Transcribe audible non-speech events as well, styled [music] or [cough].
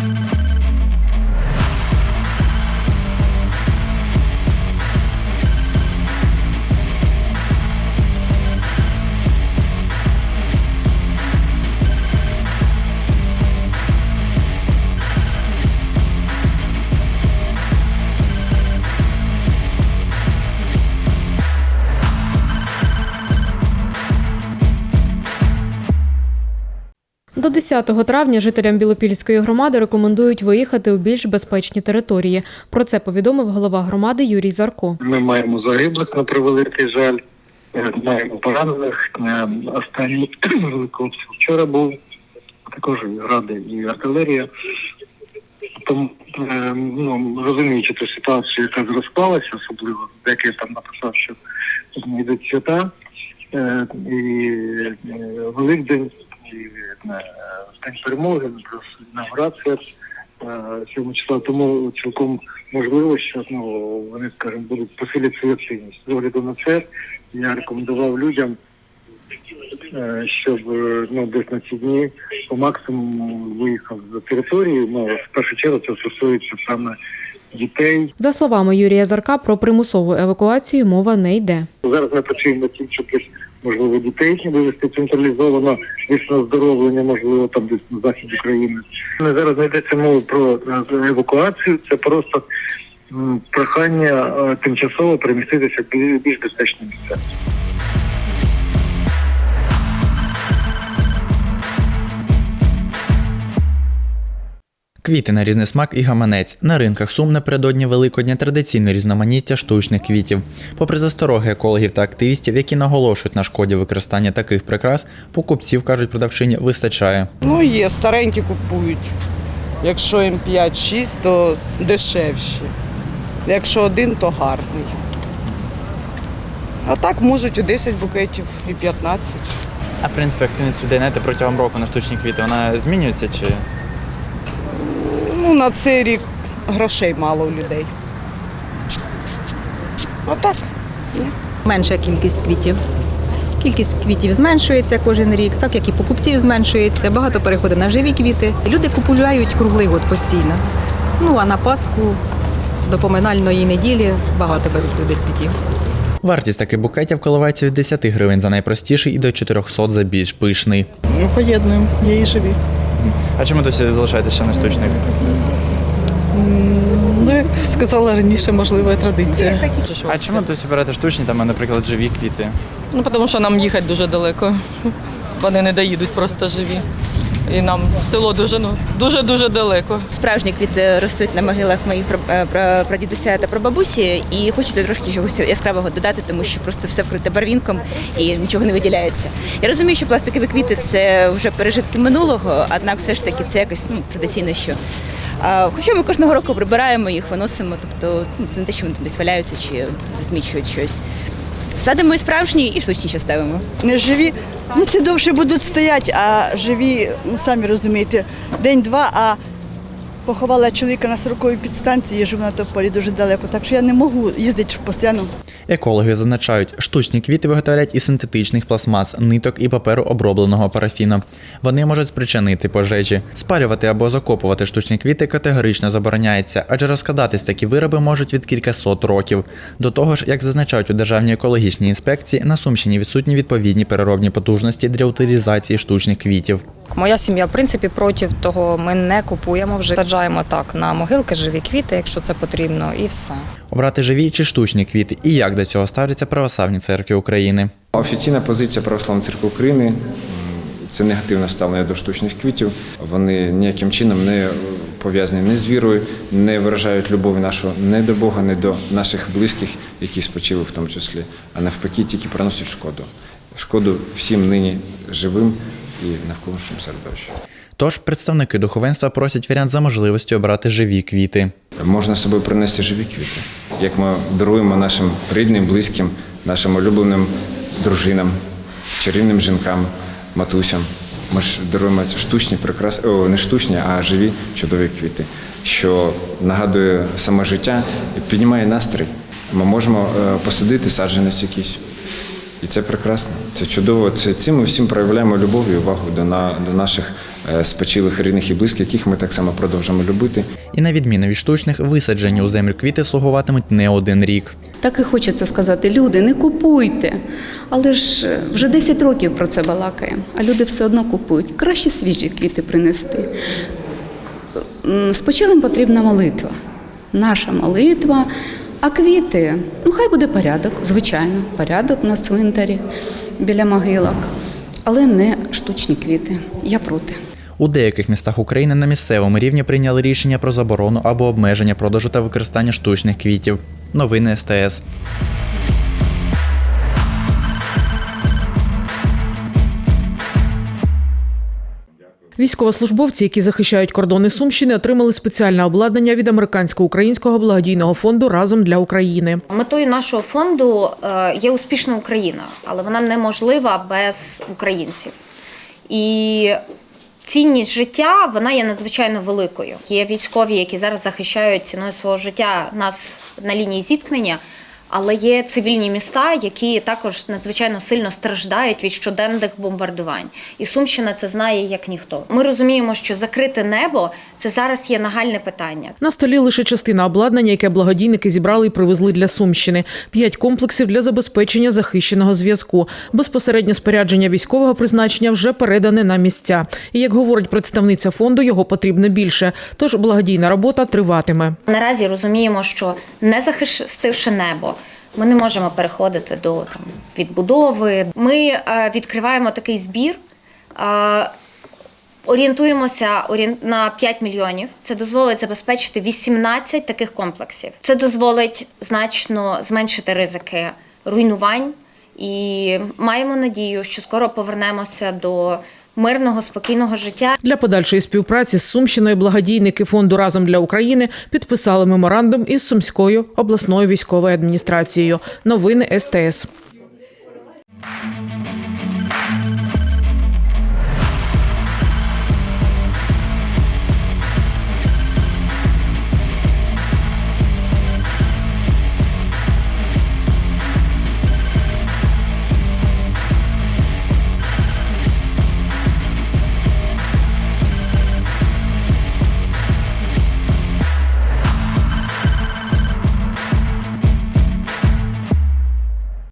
you До 10 травня жителям Білопільської громади рекомендують виїхати у більш безпечні території. Про це повідомив голова громади Юрій Зарко. Ми маємо загиблих на превеликий жаль, е, маємо поранених. Е, Останній [clears throat] великий вчора був також гради і артилерія. Тому е, ну, розуміючи ту ситуацію, яка розклалася, особливо деякий там написав, що йдуть свята і Великдень, е, День перемоги, плюс інаугурація е, 7 числа. Тому цілком можливо, що ну, вони, скажімо, будуть посилити свою активність. З огляду на це я рекомендував людям, е, щоб е, ну, десь на ці дні по максимуму виїхав з території. Ну, в першу чергу це стосується саме дітей. За словами Юрія Зарка, про примусову евакуацію мова не йде. Зараз ми працюємо над тим, щоб десь, можливо, дітей вивести централізовано, десь на оздоровлення, можливо, там десь на захід України. Не зараз не йдеться мова про е, евакуацію, це просто прохання е, тимчасово переміститися в більш безпечні місця. Квіти на різний смак і гаманець. На ринках Сум напередодні Великодня традиційне різноманіття штучних квітів. Попри застороги екологів та активістів, які наголошують на шкоді використання таких прикрас, покупців, кажуть продавчині, вистачає. Ну, є, старенькі купують. Якщо їм 5-6, то дешевші. Якщо один, то гарний. А так можуть і 10 букетів, і 15. А в принципі, активність людей знаєте, протягом року на штучні квіти вона змінюється чи Ну, на цей рік грошей мало у людей. А так, менша кількість квітів. Кількість квітів зменшується кожен рік, так як і покупців зменшується. Багато переходить на живі квіти. Люди купують круглий год постійно. Ну а на Пасху до поминальної неділі багато беруть люди цвітів. вартість таких букетів коливається від 10 гривень за найпростіший і до 400 за більш пишний. ну, поєднуємо, є і живі. А чому досі залишаєтеся ще на штучних? Ну, як сказала раніше, можливо, традиція. А чому досі берете штучні, там, а, наприклад, живі квіти? Ну, тому що нам їхати дуже далеко. Вони не доїдуть просто живі. І нам село дуже ну дуже дуже далеко. Справжні квіти ростуть на могилах моїх е, прадідуся та прабабусі, і хочеться трошки чогось яскравого додати, тому що просто все вкрите барвінком і нічого не виділяється. Я розумію, що пластикові квіти це вже пережитки минулого, однак все ж таки це якось ну, традиційно що. Хоча ми кожного року прибираємо їх, виносимо, тобто ну, це не те, що вони там десь валяються чи засмічують щось. Садимо і справжні, і штучні ставимо. не живі, ну це довше будуть стояти, а живі, ну самі розумієте, день-два, а поховала чоловіка на 40-й підстанції, я живу на Тополі дуже далеко, так що я не можу їздити постійно. Екологи зазначають, штучні квіти виготовляють із синтетичних пластмас, ниток і паперу обробленого парафіном. Вони можуть спричинити пожежі. Спалювати або закопувати штучні квіти категорично забороняється, адже розкладатись такі вироби можуть від кількасот років. До того ж, як зазначають у Державній екологічній інспекції, на Сумщині відсутні відповідні переробні потужності для утилізації штучних квітів. Моя сім'я, в принципі, проти того ми не купуємо вже. Саджаємо так на могилки живі квіти, якщо це потрібно, і все. Обрати живі чи штучні квіти і як до цього ставляться православні церкви України. Офіційна позиція Православної церкви України це негативне ставлення до штучних квітів. Вони ніяким чином не пов'язані ні з вірою, не виражають любові нашу не до Бога, не до наших близьких, які спочили в тому числі, а навпаки, тільки приносять шкоду. Шкоду всім нині живим і навколишньому середовищу. Тож представники духовенства просять варіант за можливості обрати живі квіти. Можна з собою принести живі квіти, як ми даруємо нашим рідним, близьким, нашим улюбленим дружинам, чарівним жінкам, матусям. Ми ж даруємо штучні, прекрасні, о, не штучні, а живі чудові квіти, що нагадує саме життя і піднімає настрій. Ми можемо е, посадити саджанець якийсь. І це прекрасно, це чудово. Це цим ми всім проявляємо любов і увагу до, на, до наших спочилих рідних і близьких, яких ми так само продовжуємо любити. І на відміну від штучних, висаджені у землю квіти слугуватимуть не один рік. Так і хочеться сказати, люди, не купуйте. Але ж е, вже 10 років про це балакаємо, а люди все одно купують. Краще свіжі квіти принести. М, З почилим потрібна молитва. Наша молитва. А квіти, ну хай буде порядок, звичайно, порядок на цвинтарі біля могилок, але не штучні квіти. Я проти. У деяких містах України на місцевому рівні прийняли рішення про заборону або обмеження продажу та використання штучних квітів. Новини СТС. Військовослужбовці, які захищають кордони Сумщини, отримали спеціальне обладнання від американсько-українського благодійного фонду разом для України. Метою нашого фонду е, є успішна Україна, але вона неможлива без українців. І цінність життя вона є надзвичайно великою. Є військові, які зараз захищають ціною свого життя нас на лінії зіткнення. Але є цивільні міста, які також надзвичайно сильно страждають від щоденних бомбардувань. І Сумщина це знає як ніхто. Ми розуміємо, що закрите небо це зараз є нагальне питання. На столі лише частина обладнання, яке благодійники зібрали і привезли для Сумщини. П'ять комплексів для забезпечення захищеного зв'язку. Безпосередньо спорядження військового призначення вже передане на місця. І як говорить представниця фонду, його потрібно більше. Тож благодійна робота триватиме. Наразі розуміємо, що не захистивши небо, ми не можемо переходити до там відбудови. Ми е, відкриваємо такий збір. Е, Орієнтуємося орієн- на 5 мільйонів. Це дозволить забезпечити 18 таких комплексів. Це дозволить значно зменшити ризики руйнувань. І маємо надію, що скоро повернемося до мирного спокійного життя. Для подальшої співпраці з Сумщиною благодійники фонду разом для України підписали меморандум із Сумською обласною військовою адміністрацією. Новини СТС.